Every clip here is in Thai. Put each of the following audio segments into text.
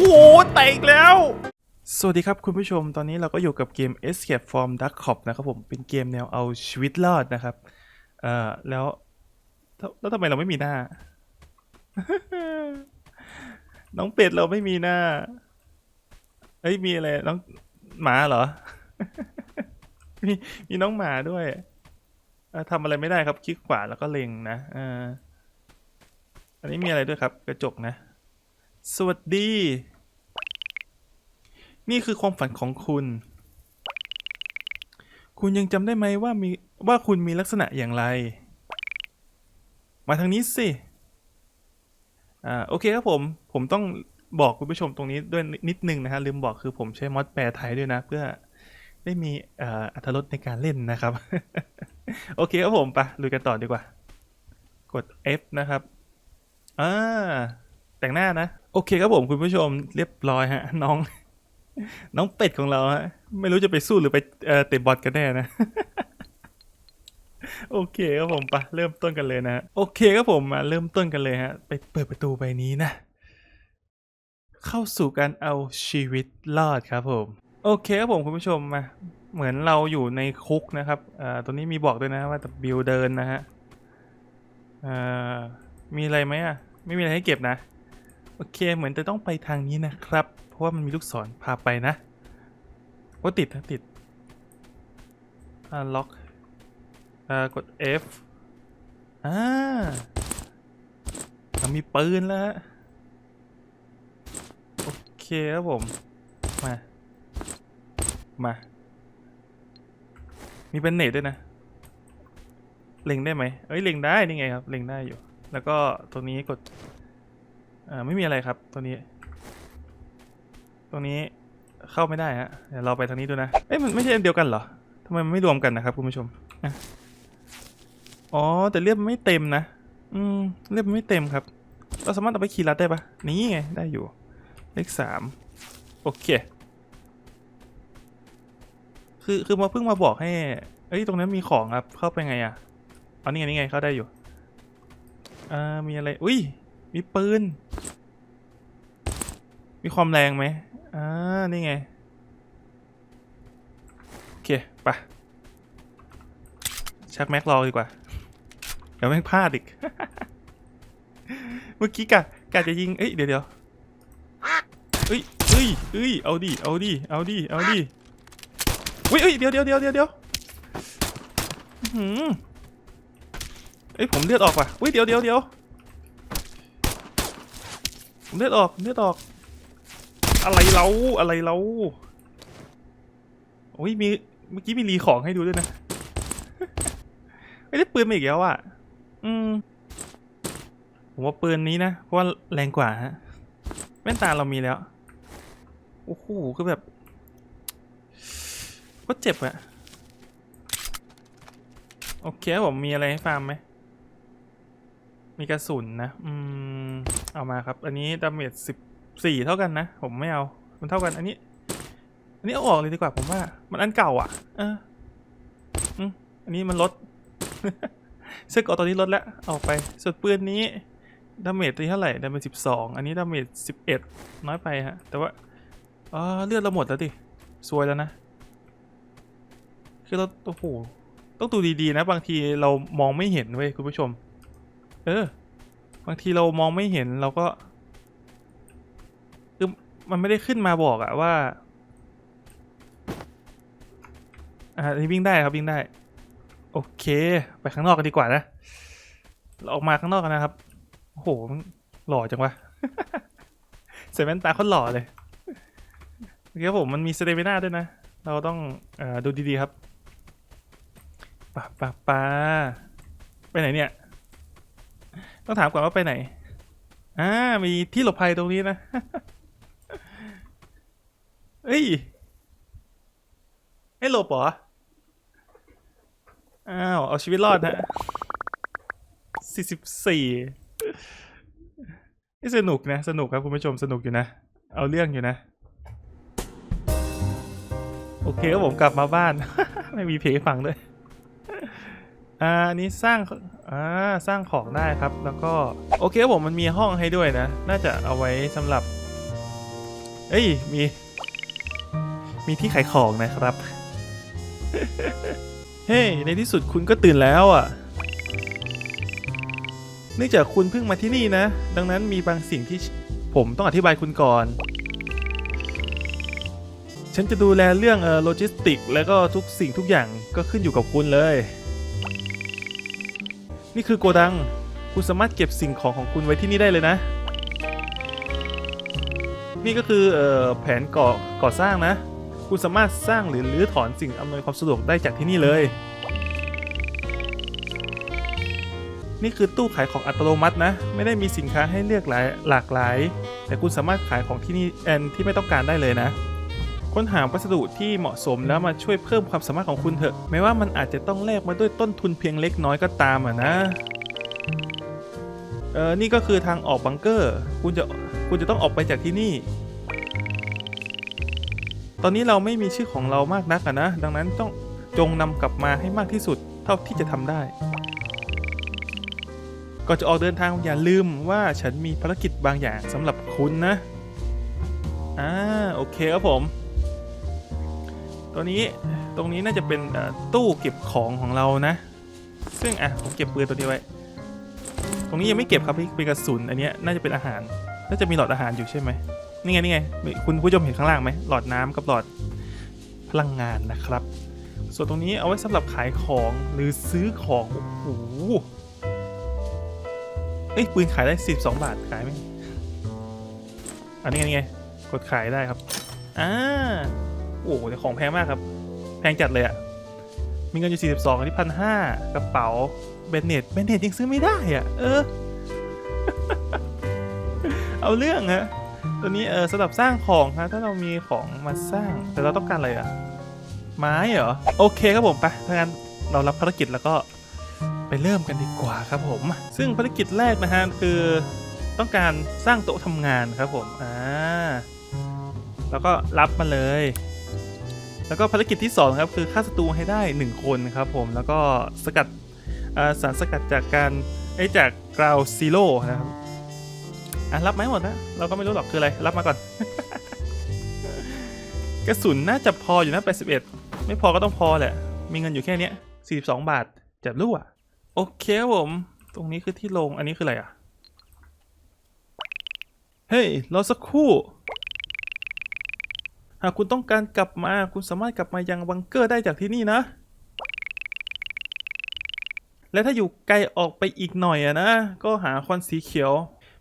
โหแตกแล้ว สวัสดีครับคุณผู้ชมตอนนี้เราก็อยู่กับเกม Escape from Duck Cop นะครับผมเป็นเกมแนวเอาชีวิตรอดนะครับ เอ่อแล้วแล้วทำไมเราไม่มีหน้า น้องเป็ดเราไม่มีหน้าเอ้ยมีอะไรน้องหมาเหรอ มีมีน้องหมาด้วยทำอะไรไม่ได้ครับคลิกขวาแล้วก็เล็งนะออันนี้มีอะไรด้วยครับ กระจกนะ สวัสดี นี่คือความฝันของคุณ คุณยังจำได้ไหมว่ามีว่าคุณมีลักษณะอย่างไร มาทางนี้สิ อ่าโอเคครับผม ผมต้องบอกคุณผู้ชมตรงนี้ด้วยนิดนึงนะฮะลืมบอกคือผมใช้มอดแปลไทยด้วยนะ เพื่อได้มีอ,อัธรสในการเล่นนะครับ โอเคครับผมไปะลุยกันต่อดีกว่า กด F นะครับ อ่า แต่งหน้านะ โอเคครับผมคุณผู้ชมเรียบร้อยฮะ น้อง น้องเป็ดของเราฮะ ไม่รู้จะไปสู้หรือไปเตะบอลกันแน่นะโอเคครับผมปะเริ่มต้นกันเลยนะโอเคครับผมมาเริ่มต้นกันเลยฮะ ไปเปิดประตูใบนี้นะ เข้าสู่การเอาชีวิตรอดครับผม โอเคครับผมคุณผู้ชมมาเหมือนเราอยู่ในคุกนะครับอ่าตัวนี้มีบอกด้วยนะว่าบิวเดินนะฮะอ่ามีอะไรไหมอะ ไม่มีอะไรให้เก็บนะ โอเคเหมือนจะต้องไปทางนี้นะครับ เพราะว่ามันมีลูกศรพาไปนะว่าติดนะติดอ่าล็อกอ่ากด F อ่าเรามีปืนแล้วโอเคครับผม มา มา มีเป็นเนตด้วยนะ เล็งได้ไหมเอ้ย เล็งได้ นี่ไงครับ เล็งได้อยู่ แล้วก็ตัวนี้กด อ่าไม่มีอะไรครับตัวนี้ ตรงนี้เข้าไม่ได้ฮะเดี๋ยวเราไปทางนี้ดูนะเอ้ยมันไม่ใช่อันเดียวกันเหรอทำไมมันไม่รวมกันนะครับคุณผู้ชมอ๋อแต่เลือดมันไม่เต็มนะอืมเลือดมันไม่เต็มครับ เราสามารถเอาไปคีย์รัดได้ปะนี่ไงได้อยู่ เลขสามโอเคคือคือมาเพิ่งมาบอกให้ เอ้ยตรงนั้นมีของครับเข้าไปไงอะ่ะอ๋อนี่ไงนี่ไงเข้าได้อยู่อ่ามีอะไรอุ้ย มีปืน มีความแรงไหมอ่า นี่ไง โอเค ไป ชักแม็กรอดีกว่า เดี๋ยวแม่งพลาดอีก เมื่อกี้กะกะจะยิง เอ้ย เดี๋ยวเดี๋ยวเอ้ยเอ้ยเอ้ย เอาดิ เอาดิ เอาดิ เอาดิเฮ้ยเอ้ย เดี๋ยวเดี๋ยวเดี๋ยวเดี๋ยวเดี๋ยวหือเอ้ย ผมเลือดออกว่ะเฮ้ย เดี๋ยวเดี๋ยวเดี๋ยว เลือดออกเลือดออก อะไรเราอะไรเราโอ้ยมีเมื่อกี้มีรีของให้ดูด้วยนะ ไม่ได้ปืนมาอีกแล้วอะ อืม ผมว่าปืนนี้นะ เพราะว่าแรงกว่าฮะแว่นตาเรามีแล้ว โอ้โหคือแบบก็เจ็บอะโอเคผมมีอะไรให้ฟาร์มไหม มีกระสุนนะ อืม เอามาครับ อันนี้ดาเมจสิบสี่เท่ากันนะ ผมไม่เอา มันเท่ากัน อันนี้ อันนี้เอาออกเลยดีกว่าผมว่า มันอันเก่าอะ เอออันนี้มันลด เสื้อเกราตัวนี้ลดแล้วออกไป ส่วนปืนนี้ดาเมจตีเท่าไหร่ดาเมจสิบสอง อันนี้ดาเมจสิบเอ็ดน้อยไปฮะ แต่ว่าอ๋อเลือดเราหมดแล้วดิ ซวยแล้วนะ คือเรา โอ้โห ต้องดูดีๆนะ บางทีเรามองไม่เห็นเว้ยคุณผู้ชม เออ บางทีเรามองไม่เห็นเราก็คือมันไม่ได้ขึ้นมาบอกอะว่า อ่านนี้วิ่งได้ครับวิ่งได้ โอเค ไปข้างนอกกันดีกว่านะ เราออกมาข้างนอกกันนะครับ โอ้โหหล่อจังวะใส่แว่นตาเขาหล่อเลยโอเคครับผมมันมีสเตมิน่าด้วยนะ เราต้องออดูดีๆครับปะปะปะไปไหนเนี่ย ต้องถามก่อนว่าไปไหน อ่า มีที่หลบภัยตรงนี้นะ เฮ้ย ให้หลบเหรอ อ้าว เอาชีวิตรอดนะสี่สิบสี่นี่สนุกนะ สนุกครับคุณผู้ชมสนุกอยู่นะ เอาเรื่องอยู่นะ โอเคครับผมกลับมาบ้าน ไม่มีเพลงฟังด้วย อ่าอันนี้สร้างอ่าสร้างของได้ครับ แล้วก็โอเคผมมันมีห้องให้ด้วยนะ น่าจะเอาไว้สำหรับ เอ้ยมี มีที่ขายของนะครับ เฮ้ยในที่สุดคุณก็ตื่นแล้วอะเนื่องจากคุณเพิ่งมาที่นี่นะ ดังนั้นมีบางสิ่งที่ผมต้องอธิบายคุณก่อน ฉันจะดูแลเรื่องเอ่อโลจิสติก แล้วก็ทุกสิ่งทุกอย่างก็ขึ้นอยู่กับคุณเลย นี่คือโกดัง คุณสามารถเก็บสิ่งของของคุณไว้ที่นี่ได้เลยนะ นี่ก็คือออแผนก่อก่อสร้างนะ คุณสามารถสร้างหรือรื้อถอนสิ่งอำนวยความสะดวกได้จากที่นี่เลย นี่คือตู้ขายของอัตโนมัตินะ ไม่ได้มีสินค้าให้เลือกหลายหลากหลาย แต่คุณสามารถขายของที่นี่แอนที่ไม่ต้องการได้เลยนะ ค้นหาวัสดุที่เหมาะสมแล้วมาช่วยเพิ่มความสามารถของคุณเถอะแม้ว่ามันอาจจะต้องแลกมาด้วยต้นทุนเพียงเล็กน้อยก็ตามอะนะเออนี่ก็คือทางออกบังเกอร์คุณจะคุณจะต้องออกไปจากที่นี่ ตอนนี้เราไม่มีชื่อของเรามากนักอะนะ ดังนั้นต้องจงนำกลับมาให้มากที่สุดเท่าที่จะทำได้ ก่อนจะออกเดินทางอย่าลืมว่าฉันมีภารกิจบางอย่างสำหรับคุณนะอ่าโอเคครับผม ตัวนี้ตรงนี้น่าจะเป็นตู้เก็บของของเรานะ ซึ่งอะผมเก็บปืนตัวนี้ไว้ ตรงนี้ยังไม่เก็บครับเป็นกระสุนอันนี้น่าจะเป็นอาหาร น่าจะมีหลอดอาหารอยู่ใช่ไหมนี่ไงนี่ไงคุณผู้ชมเห็นข้างล่างไหมหลอดน้ำกับหลอดพลังงานนะครับ ส่วนตรงนี้เอาไว้สำหรับขายของหรือซื้อของโอ้โหเอ้ยปืนขายได้ 12 บาทขายไหมอันนี้ไงนี่ไงกดขายได้ครับอ่า โอ้โหแต่ของแพงมากครับ แพงจัดเลยอะมีเงินอยู่ 42อันนี้พันห้ากระเป๋าเบนเน็ตเบนเน็ตยังซื้อไม่ได้อะเออ เอาเรื่องฮะตัวนี้เออสำหรับสร้างของฮะถ้าเรามีของมาสร้างแต่เราต้องการอะไรอะไม้เหรอ โอเคครับผมไปถ้างั้นเรารับภารกิจแล้วก็ไปเริ่มกันดีกว่าครับผม ซึ่งภารกิจแรกนะฮะคือต้องการสร้างโต๊ะทำงานครับผม อ่า แล้วก็รับมาเลย แล้วก็ภารกิจที่สองครับคือฆ่าศัตรูให้ได้ 1 คนครับผมแล้วก็สกัดสารสกัดจากการไอ้จากกราวซีโร่นะครับอะรับไหมหมดนะเราก็ไม่รู้หรอกคืออะไรรับมาก่อน กระสุนน่าจะพออยู่นะ81 ไม่พอก็ต้องพอแหละ มีเงินอยู่แค่นี้42 บาทจับรู้อะโอเคครับผม ตรงนี้คือที่ลงอันนี้คืออะไรอะ เฮ้ยรอสักครู่ หากคุณต้องการกลับมา คุณสามารถกลับมายังบังเกอร์ได้จากที่นี่นะ และถ้าอยู่ไกลออกไปอีกหน่อยอะนะ ก็หาควันสีเขียว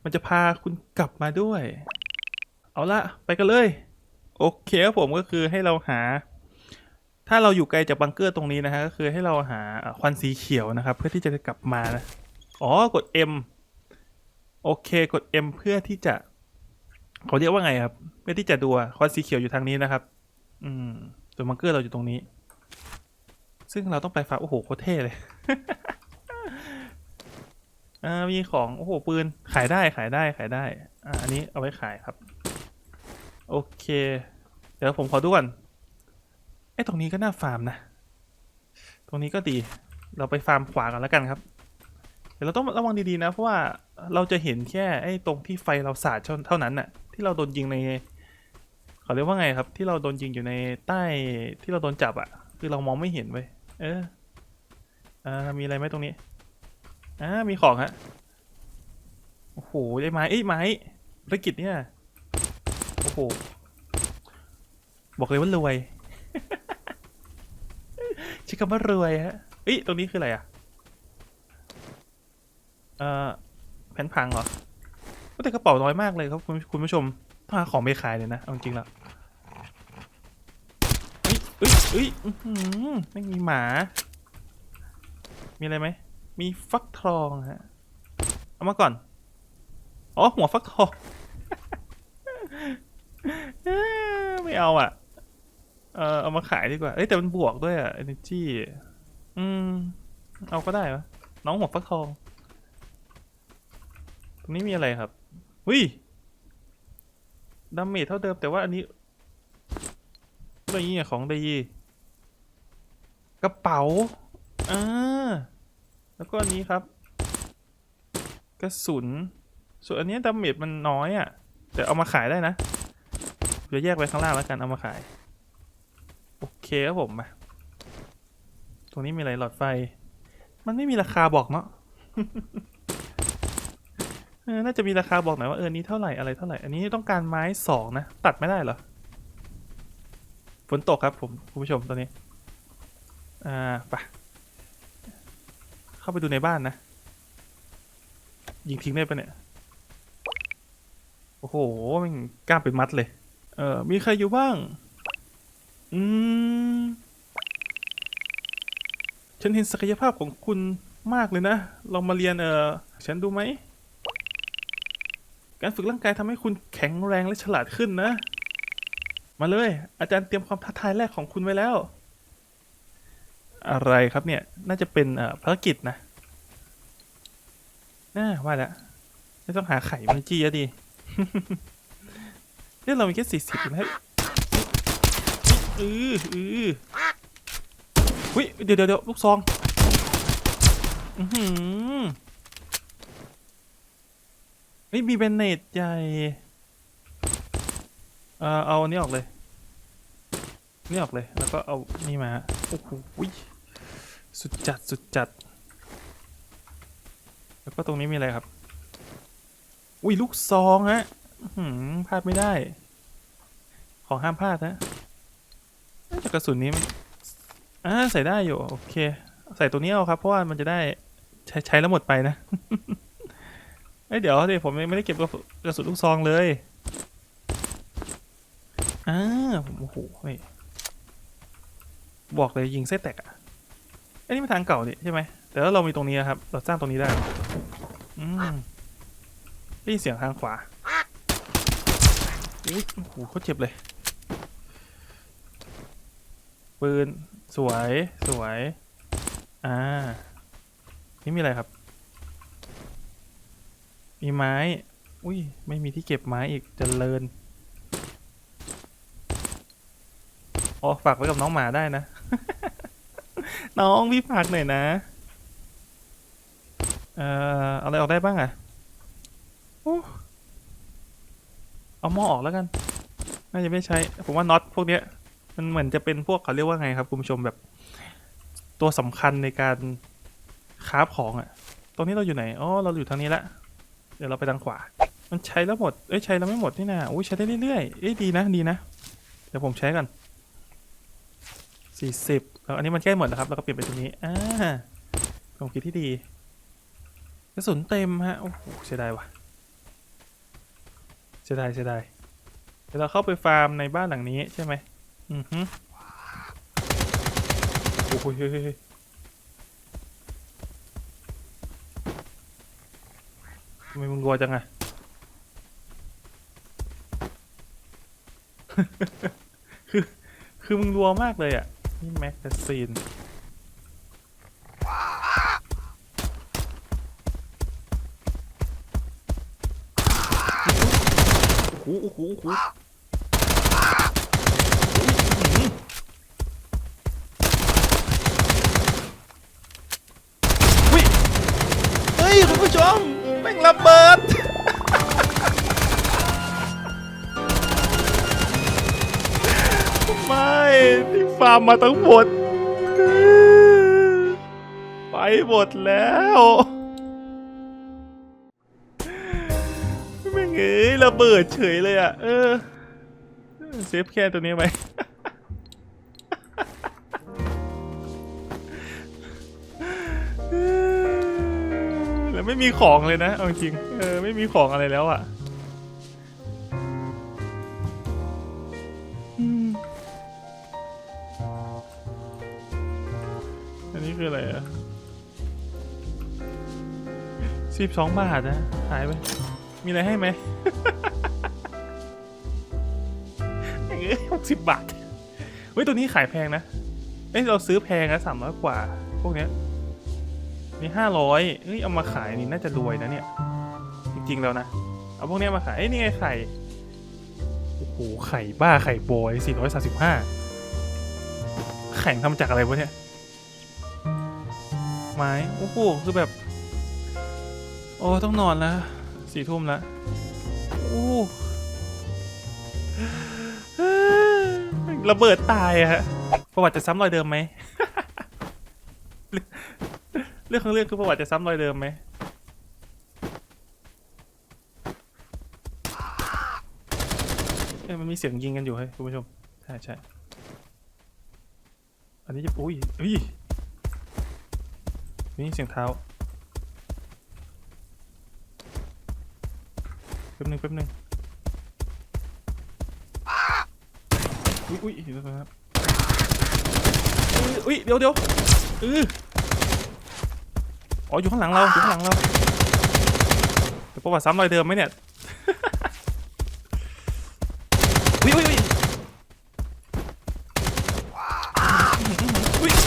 มันจะพาคุณกลับมาด้วย เอาละไปกันเลย โอเคครับผมก็คือให้เราหา ถ้าเราอยู่ไกลจากบังเกอร์ตรงนี้นะฮะก็คือให้เราหาควันสีเขียวนะครับ เพื่อที่จะกลับมานะ อ๋อกด M โอเคกด M เพื่อที่จะ เขาเรียกว่าไงครับเพื่อที่จะดูควันสีเขียวอยู่ทางนี้นะครับ อืมส่วนบังเกอร์เราอยู่ตรงนี้ ซึ่งเราต้องไปฟาร์มโอ้โหโคตรเท่เลยอ่ามีของโอ้โหปืนขายได้ขายได้ขายได้อ่าอันนี้เอาไว้ขายครับ โอเค เดี๋ยวผมขอดูก่อนไอ้ตรงนี้ก็น่าฟาร์มนะตรงนี้ก็ดีเราไปฟาร์มขวากันแล้วกันครับ เดี๋ยวเราต้องระวังดีๆนะ เพราะว่าเราจะเห็นแค่ไอ้ตรงที่ไฟเราสาดเท่าเท่านั้นน่ะ ที่เราโดนยิงในเขาเรียกว่าไงครับ ที่เราโดนยิงอยู่ในใต้ที่เราโดนจับอะ คือเรามองไม่เห็นเว้ยเอออ่ามีอะไรไหมตรงนี้อ่ามีของฮะโอ้โหได้ไม้เอ้ไม้ภารกิจเนี่ยโอ้โหบอกเลยว่ารวยใช้คำว่ารวยฮะเอ้ยตรงนี้คืออะไรอะเอ่อแผ่นพังเหรอ แต่กระเป๋าน้อยมากเลยครับคุณคุณผู้ชมต้องหาของไปขายเลยนะเอาจริงๆล้วเอ้ยเอ้ยเอ้ยไม่มีหมา มีอะไรไหม มีฟักทองฮะ เอามาก่อน อ๋อ หัวฟักทอง ไม่เอาอะ เออเอามาขายดีกว่า เอ้ยแต่มันบวกด้วยอะ energy อืม เอาก็ได้ปะน้องหัวฟักทอง ตรงนี้มีอะไรครับ วิดาเมจเท่าเดิมแต่ว่าอันนี้อะไรเงี้ยของดีกระเป๋าอ่าแล้วก็อันนี้ครับ กระสุน ส่วนอันนี้ดาเมจมันน้อยอะ่ะแต่เอามาขายได้นะจะแยกไว้ข้างล่างแล้วกันเอามาขาย โอเคครับผมมาตรงนี้มีอะไรหลอดไฟ มันไม่มีราคาบอกเนาะ เออน่าจะมีราคาบอกหน่อยว่าเออนี้เท่าไหร่อะไรเท่าไหร่ อันนี้ต้องการไม้สองนะ ตัดไม่ได้เหรอ ฝนตกครับผมคุณผู้ชมตอนนี้ อ่าไปเข้าไปดูในบ้านนะ ยิงทิ้งได้ปะเนี่ย โอ้โหมันกล้ามเป็นมัดเลย เออมีใครอยู่บ้าง อืม ฉันเห็นศักยภาพของคุณมากเลยนะ ลองมาเรียนเออฉันดูไหม การฝึกร่างกายทำให้คุณแข็งแรงและฉลาดขึ้นนะ มาเลย อาจารย์เตรียมความท้าทายแรกของคุณไว้แล้ว อะไรครับเนี่ย น่าจะเป็นภารกิจนะน่าว่าแล้วไม่ต้องหาไข่มันจี้อะดิเนี่ยเรามีแค่สี่สิบนะให้เออเอออุ้ยเดี๋ยวเดี๋ยวเดี๋ยวลูกซอง อือหือ ฮ้ยมีเบนเนตใหญ่เออเอาอันนี้ออกเลยนี่ออกเลยแล้วก็เอานี่มาโอ้โหอุ๊ยสุดจัดสุดจัด แล้วก็ตรงนี้มีอะไรครับ อุ้ยลูกซองฮะหือพลาดไม่ได้ ของห้ามพลาดนะน่าจะกระสุนนี้อ่าใส่ได้อยู่ โอเค ใส่ตัวนี้เอาครับ เพราะว่ามันจะได้ใช้ใช้แล้วหมดไปนะ เอ้ยเดี๋ยวดิผมยังไม่ได้เก็บกระสุนลูกซองเลยอ่าโอ้โหบอกเลยยิงไส้แตกอะไอ้นี่มันทางเก่าดิใช่ไหมแต่ว่าเรามีตรงนี้นครับ เราสร้างตรงนี้ได้อืมได้ยินเสียงทางขวาอุ้ยโอ้โหเขาเจ็บเลยปืนสวยสวย อ่า นี่มีอะไรครับ มีไม้ อุ้ย ไม่มีที่เก็บไม้อีกเจริญอ๋อฝากไว้กับน้องหมาได้นะ น้องพี่ฝากหน่อยนะ เอ่อเอาอะไรออกได้บ้างอะโอ้เอาหม้อออกแล้วกัน น่าจะไม่ใช้ ผมว่าน็อตพวกเนี้ย มันเหมือนจะเป็นพวกเขาเรียกว่าไงครับคุณผู้ชมแบบ ตัวสำคัญในการคราของอะตรงนี้เราอยู่ไหน อ๋อ เราอยู่ทางนี้ละ ดี๋ยวเราไปทางขวา มันใช้แล้วหมด เอ้ยใช้แล้วไม่หมดนี่นะอุ้ยใช้ได้เรื่อยๆเอ้ยดีนะดีนะ เดี๋ยวผมใช้กันสี่สิบแล้วอันนี้มันใกล้หมดแล้วครับ แล้วก็เปลี่ยนไปตรงนี้ อ่าผมคิดที่ดีกระสุนเต็มฮะ โอ้โหเสียดายว่ะเสียดายเสียดายเดี๋ยวเราเข้าไปฟาร์มในบ้านหลังนี้ใช่ไหมอือฮึโอ้โหเฮ้ยเฮ้ยเฮ้ย ทำไมมึงรัวจังอะคือ คือมึงรัวมากเลยอะนี่แม็กกาซีนโอ้โหโอ้โหโอ้โหอุ๊ยเฮ้ย คุณผู้ชมแม่ง ระเบิด ไม่ที่ฟาร์มมาทั้งหมด ไปหมดแล้วแม่งเอ้ยระเบิดเฉยเลยอะ เออ เซฟแค่ตัวนี้ไว้ ไม่มีของเลยนะเอาจริงเออไม่มีของอะไรแล้วอะอันนี้คืออะไรอะสิบสองบาทนะขายไป มีอะไรให้ไหมเอ้ยหกสิบบาท เฮ้ย ตัวนี้ขายแพงนะ เอ้ยเราซื้อแพงนะสามร้อยกว่า พวกเนี้ย นี่ห้าร้อยเอ้ยเอามาขายนี่น่าจะรวยนะเนี่ย จริงๆแล้วนะ เอาพวกนี้มาขายเอ้ยนี่ไงไข่ โอ้โห ไข่บ้าไข่โบยสี่ร้อยสาสิบห้าแข่งทำจากอะไรวะเนี่ย ไม้ โอ้โห คือแบบ โอ้ ต้องนอนแล้วสี่ทุ่มแล้วโอ้ระเบิดตายอะฮะ ประวัติจะซ้ำรอยเดิมไหม รื่องของเรื่องคือประวัติจะซ้ำรอยเดิมไหมเอ้ยมันมีเสียงยิงกันอยู่เฮ้ยคุณผู้ชม ใช่ใช่อันนี้จะอุ้ยอุ้ยมีเสียงเท้าแป๊บหนึงแป๊บหนึงอุ้ยอุ้ยเดี๋ยวครับอุ้ยอุ้ยเดี๋ยวเดี๋ยวเออ อ๋ออยู่ข้างหลังเราอยู่ข้างหลังเราเดี๋ยวประวัติซ้ำรอยเดิมไหมเนี่ยวิววิววิว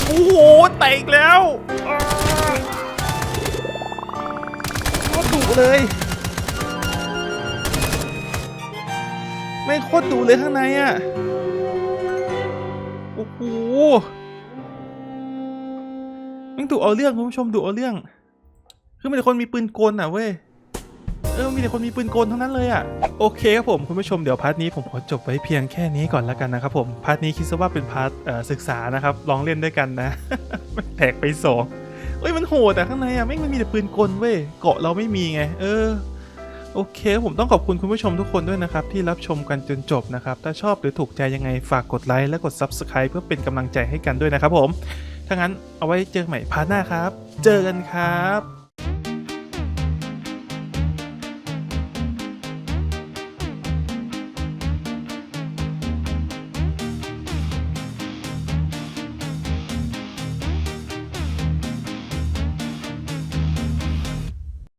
โอ้โหแตกอีกแล้วโคตรดุเลยไม่โคตรดุเลยข้างในอะโอ้โหแม่งดุเอาเรื่องคุณผู้ชมดุเอาเรื่อง คือมีแต่คนมีปืนกลอะเว้ยเออมีแต่คนมีปืนกลทั้งนั้นเลยอะโอเคครับผมคุณผู้ชมเดี๋ยวพาร์ทนี้ผมขอจบไว้เพียงแค่นี้ก่อนแล้วกันนะครับผมพาร์ทนี้คิดซะว่าเป็นพาร์ทศึกษานะครับลองเล่นด้วยกันนะแตกไปสองเอ้ยมันโหดแต่ข้างในอะไม่งมันมีแต่ปืนกลเว้ยเกาะเราไม่มีไง เออโอเค ผมต้องขอบคุณคุณผู้ชมทุกคนด้วยนะครับ ที่รับชมกันจนจบนะครับ ถ้าชอบหรือถูกใจยังไงฝากกดไลค์และกด Subscribe เพื่อเป็นกำลังใจให้กันด้วยนะครับผมถ้างั้นเอาไว้เจอกันใหม่พาร์ทหน้าครับ เจอกันครับ